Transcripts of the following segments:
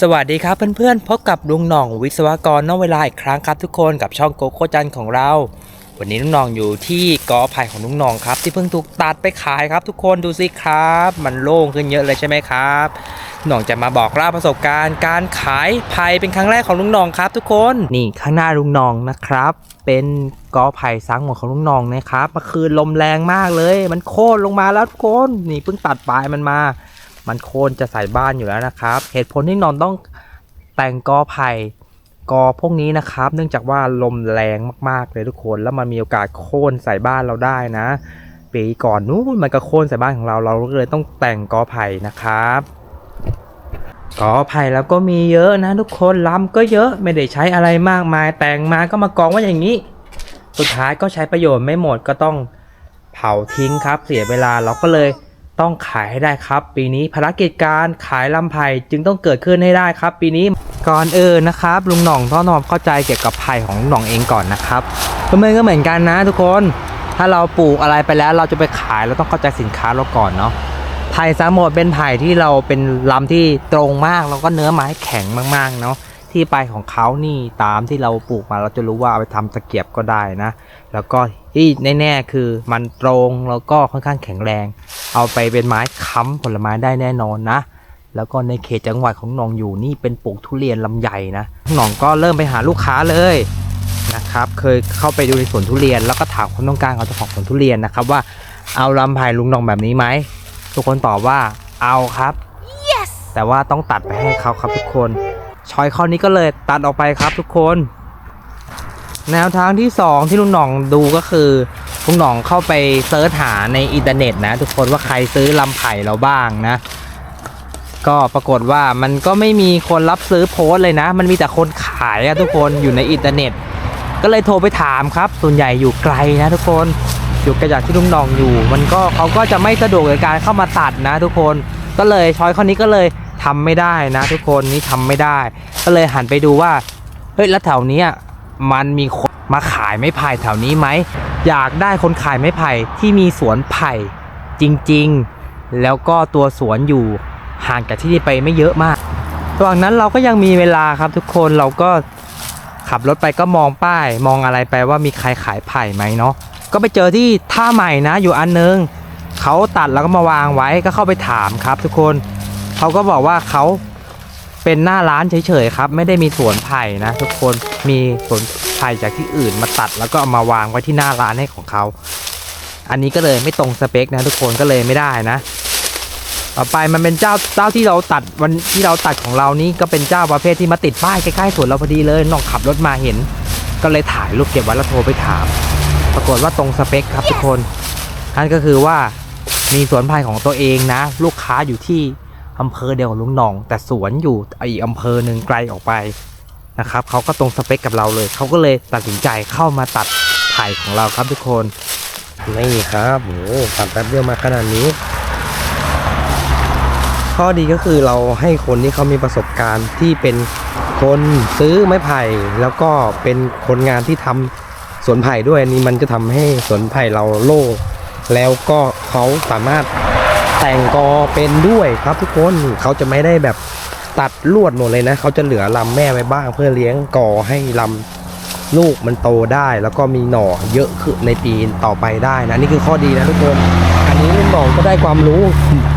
สวัสดีครับเพื่อนๆพบกับลุงหน่องวิศวกรนอกเวลาอีกครั้งครับทุกคนกับช่องโกโก้จันของเรา วันนี้ลุงหน่องอยู่ที่กอไผ่ของลุงหน่องครับ ที่เพิ่งถูกตัดไปขายครับทุกคนดูสิครับ มันโล่งขึ้นเยอะเลยใช่ไหมครับหน่องจะมาบอกเล่าประสบการณ์ การขายไผ่เป็นครั้งแรกของลุงหน่องครับ ทุกคนนี่ข้างหน้าลุงหน่องนะครับ เป็นกอไผ่สังหมดของลุงหน่องนะครับเมื่อคืนลมแรงมากเลย มันโค่นลงมาแล้วทุกคนนี่เพิ่งตัดปลายมันมา มันโค่นจะใส่บ้านอยู่แล้วนะครับ เหตุผลที่นอนต้องแต่งกอไผ่กอพวกนี้นะครับ เนื่องจากว่าลมแรงมากๆเลยทุกคนแล้วมันมีโอกาสโค่นใส่บ้านเราได้นะ ปีก่อนนู้นมันก็โค่นใส่บ้านของเราเราเลยต้องแต่งกอไผ่นะครับกอไผ่แล้วก็มีเยอะนะทุกคนลำก็เยอะไม่ได้ใช้อะไรมากมาย แต่งมาก็มากองว่าอย่างนี้ สุดท้ายก็ใช้ประโยชน์ไม่หมดก็ต้องเผาทิ้งครับ เสียเวลาเราก็เลย ต้องขายให้ได้ครับ ปีนี้ภารกิจการขายลำไผ่จึงต้องเกิดขึ้นให้ได้ครับ ปีนี้ก่อนเอื่นะครับ ลุงหน่องต้องทำความเข้าใจเกี่ยวกับไผ่ของลุงหน่องเองก่อนนะครับเพื่อนๆก็เหมือนกันนะ ทุกคนถ้าเราปลูกอะไรไปแล้วเราจะไปขายเราต้องเข้าใจสินค้าเราก่อนเนาะไผ่สามหมดเป็นไผ่ที่เราเป็นลำที่ตรงมากแล้วก็เนื้อไม้แข็งมากๆเนาะ ที่ปลายของเขานี่ตามที่เราปลูกมาเราจะรู้ว่าเอาไปทำตะเกียบก็ได้นะ แล้วก็ที่แน่ๆคือมันตรงแล้วก็ค่อนข้างแข็งแรง เอาไปเป็นไม้ค้ำผลไม้ได้แน่นอนนะ แล้วก็ในเขตจังหวัดของหนองอยู่นี่เป็นปลูกทุเรียนลำไยนะหนองก็เริ่มไปหาลูกค้าเลยนะครับ เคยเข้าไปดูในสวนทุเรียน แล้วก็ถามความต้องการของเจ้าของสวนทุเรียนนะครับว่าเอาลำไผ่ลุงหนองแบบนี้ไหมทุกคนตอบว่าเอาครับ yes แต่ว่าต้องตัดไปให้เขาครับทุกคน ชอยข้อนี้ก็เลยตัดออกไปครับทุกคน แนวทางที่ 2 ที่ลุงหน่องดูก็คือลุงหน่องเข้าไปเซิร์ชหาในอินเทอร์เน็ตนะ ทุกคนว่าใครซื้อลำไผ่เราบ้างนะ ก็ปรากฏว่ามันก็ไม่มีคนรับซื้อโพสเลยนะ มันมีแต่คนขายอะทุกคนอยู่ในอินเทอร์เน็ต ก็เลยโทรไปถามครับ ส่วนใหญ่อยู่ไกลนะทุกคนอยู่ไกลจากที่ลุงนองอยู่ มันก็เขาก็จะไม่สะดวกในการเข้ามาตัดนะทุกคนก็เลยช้อยข้อนี้ก็เลย ทำไม่ได้นะทุกคนนี่ทำไม่ได้ ก็เลยหันไปดูว่าเฮ้ยแล้วแถวนี้มันมีคนมาขายไม้ไผ่แถวนี้ไหมอยากได้คนขายไม้ไผ่ที่มีสวนไผ่จริงๆ แล้วก็ตัวสวนอยู่ห่างจากที่นี่ไปไม่เยอะมากระหว่างนั้นเราก็ยังมีเวลาครับทุกคนเราก็ขับรถไปก็มองป้าย มองอะไรไปว่ามีใครขายไผ่ไหมเนาะก็ไปเจอที่ท่าใหม่นะอยู่อันนึงเขาตัดแล้วก็มาวางไว้ก็เข้าไปถามครับทุกคน เขาก็บอกว่าเขาเป็นหน้าร้านเฉยๆครับ ไม่ได้มีสวนไผ่นะ ทุกคนมีสวนไผ่จากที่อื่นมาตัด แล้วก็เอามาวางไว้ที่หน้าร้านให้ของเขาอันนี้ก็เลยไม่ตรงสเปคนะทุกคนก็เลยไม่ได้นะ ต่อไปมันเป็นเจ้าเจ้าที่เราตัดวันที่เราตัดของเรานี้ก็เป็นเจ้าประเภทที่มาติดป้ายใกล้ๆสวนเราพอดีเลยน้องขับรถมาเห็น ก็เลยถ่ายรูปเก็บไว้แล้วโทรไปถาม ปรากฏว่าตรงสเปคครับทุกคนนั่นก็คือว่ามีสวนไผ่ของตัวเองนะ ลูกค้าอยู่ที่ อำเภอเดียวกับลุงหนอง แต่สวนอยู่อีกอำเภอหนึ่งไกลออกไปนะครับเขาก็ตรงสเปคกับเราเลย เขาก็เลยตัดสินใจเข้ามาตัดไผ่ของเราครับทุกคนนี่ครับโอ้ตัดแป๊บเดียวมาขนาดนี้ ข้อดีก็คือเราให้คนที่เขามีประสบการณ์ที่เป็นคนซื้อไม้ไผ่แล้วก็เป็นคนงานที่ทำสวนไผ่ด้วยอันนี้มันจะทำให้สวนไผ่เราโล่งแล้วก็เขาสามารถ แต่งกอเป็นด้วยครับทุกคนเขาจะไม่ได้แบบตัดลวดหมดเลยนะเขาจะเหลือลำแม่ไว้บ้างเพื่อเลี้ยงกอให้ลำลูกมันโตได้ แล้วก็มีหน่อเยอะขึ้นในปีต่อไปได้นะนี่คือข้อดีนะทุกคน อันนี้ลุงหน่องก็ได้ความรู้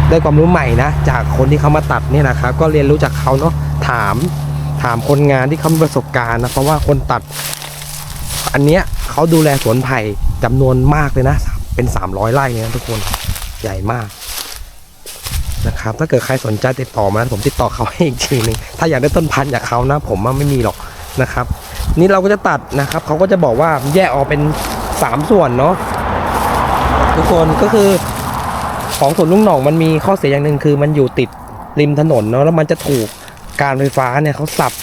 ได้ความรู้ใหม่นะ จากคนที่เขามาตัดเนี่ยนะครับก็เรียนรู้จากเขาเนาะถามถามคนงานที่เขามีประสบการณ์นะเพราะว่าคนตัด อันเนี้ยเขาดูแลสวนไผ่จำนวนมากเลยนะ เป็น 300ไร่เลยนะทุกคนใหญ่มาก นะครับถ้าเกิดใครสนใจติดต่อมาผมติดต่อเขาให้อีกทีหนึงถ้าอยากได้ต้นพันธุ์จากเขานะผมว่าไม่มีหรอกนะครับ นี่เราก็จะตัดนะครับเขาก็จะบอกว่าแยกออกเป็น 3 ส่วนเนาะทุกคนก็คือของสวนลุงหน่องมันมีข้อเสียอย่างหนึ่งคือมันอยู่ติดริมถนนเนาะแล้วมันจะถูกการไฟฟ้าเนี่ยเขาสับ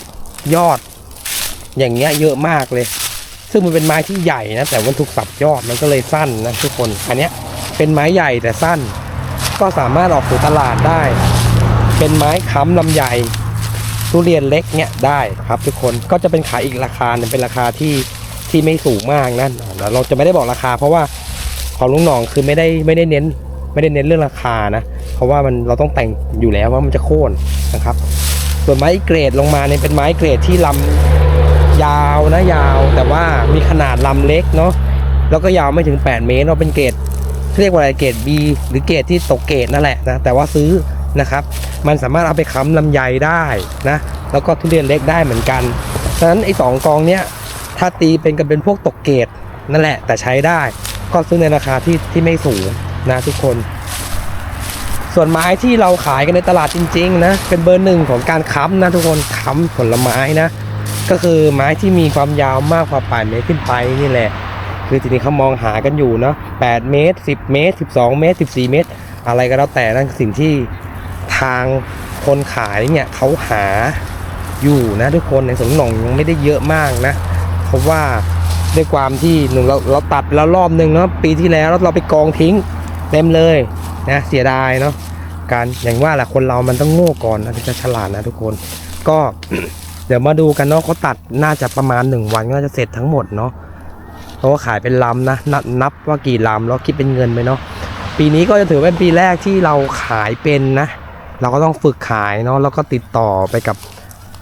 ยอด อย่างเงี้ยเยอะมากเลย ซึ่งมันเป็นไม้ที่ใหญ่นะแต่มันถูกสับยอดมันก็เลยสั้นนะทุกคนอันเนี้ยเป็นไม้ใหญ่แต่สั้น ก็สามารถออกสู่ตลาดได้ เป็นไม้ค้ำลำไยทุเรียนเล็กเนี่ยได้ครับทุกคนก็จะเป็นขายอีกราคาเป็นราคาที่ที่ไม่สูงมากนั่นเราจะไม่ได้บอกราคา เพราะว่าของลุงหนองคือไม่ได้ไม่ได้เน้น ไม่ได้เน้นเรื่องราคานะ เพราะว่ามันเราต้องแต่งอยู่แล้วว่ามันจะโค่นนะครับ ส่วนไม้เกรดลงมาเนี่ยเป็นไม้เกรดที่ลำยาวนะยาว แต่ว่ามีขนาดลำเล็กเนาะแล้วก็ยาวไม่ถึง 8 เมตรเนาเป็นเกรด เรียกว่าอะไรเกรด B หรือเกรดที่ตกเกรดนั่นแหละนะแต่ว่าซื้อนะครับมันสามารถเอาไปค้ำลำไยได้นะแล้วก็ทุเรียนเล็กได้เหมือนกันฉะนั้นไอ้สองกองเนี้ยถ้าตีเป็นกันเป็นพวกตกเกรดนั่นแหละแต่ใช้ได้ ก็ซื้อในราคาที่ที่ไม่สูงนะทุกคน ส่วนไม้ที่เราขายกันในตลาดจริงๆนะเป็นเบอร์หนึ่งของการค้ำนะทุกคนค้ำผลไม้นะก็คือไม้ที่มีความยาวมากกว่า8เมตรขึ้นไปนี่แหละ คือทีนี้เขามองหากันอยู่เนาะ8เมตร 10 เมตร 12 เมตร 14 เมตร อะไรก็แล้วแต่นั่นคือสิ่งที่ทางคนขายเนี่ยเขาหาอยู่นะทุกคนในสวนหนองยังไม่ได้เยอะมากนะ เพราะว่าด้วยความที่หนึ่งเราเราตัดแล้วรอบหนึ่งเนาะปีที่แล้วแล้วเราไปกองทิ้งเต็มเลยนะเสียดายเนาะการอย่างว่าแหละคนเรามันต้องโง่ก่อนนะถึงจะฉลาดนะทุกคน ก็เดี๋ยวมาดูกันเนาะเขาตัดน่าจะประมาณ 1 วันก็จะเสร็จทั้งหมดเนาะ เราะว่าขายเป็นลำนะนับนับว่ากี่ลำแล้วคิดเป็นเงินไปเนาะปีนี้ก็จะถือเป็นปีแรกที่เราขายเป็นนะ เราก็ต้องฝึกขายเนาะแล้วก็ติดต่อไปกับ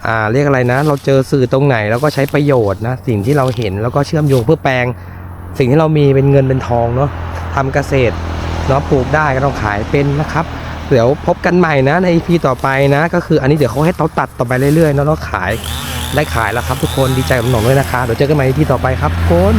อ่าเรียกอะไรนะ เราเจอสื่อตรงไหนแล้วก็ใช้ประโยชน์นะสิ่งที่เราเห็นแล้วก็เชื่อมโยงเพื่อแปลง สิ่งที่เรามีเป็นเงินเป็นทองเนาะทำเกษตรเนาะปลูกได้ก็ต้องขายเป็นนะครับเดี๋ยวพบกันใหม่นะใน EP ต่อไปนะ ก็คืออันนี้เดี๋ยวเขาให้เขาตัดต่อไปเรื่อยๆเนาะแล้วขายได้ขายแล้วครับทุกคนดีใจกับหนองด้วยนะคะเดี๋ยวเจอกันใหม่ใน EP ต่อไปครับทุกคน